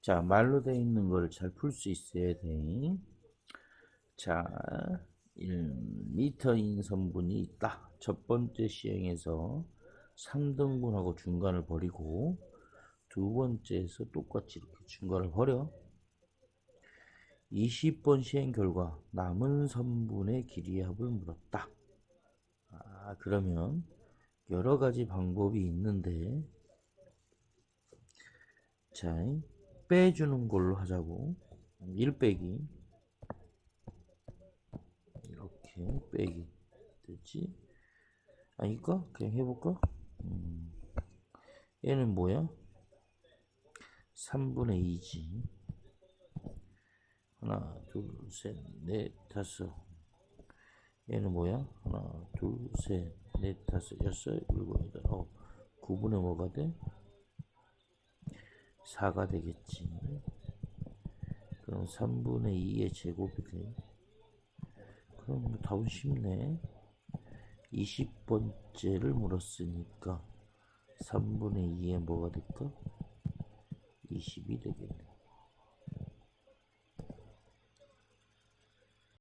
자, 말로 되어 있는 걸잘풀 수 있어야 돼. 자, 1m인 선분이 있다. 첫 번째 시행에서 3등분하고 중간을 버리고 두 번째에서 똑같이 이렇게 중간을 버려. 20번 시행 결과 남은 선분의 길이의 합을 물었다. 아, 그러면 여러 가지 방법이 있는데 자, 빼주는 걸로 하자고. 1 빼기. 이렇게 빼기. 됐지? 아닐까? 그냥 해볼까? 음. 얘는 뭐야? 3분의 2지. 하나, 둘, 셋, 넷, 다섯. 얘는 뭐야? 하나, 둘, 셋, 넷, 다섯, 여섯, 일곱, 여덟, 아홉. 9분의 뭐가 돼? 4가 되겠지. 그럼 3분의 2의 제곱이 돼. 그럼 뭐 답은 쉽네. 20번째를 물었으니까 3분의 2의 뭐가 될까? 20이 되겠네.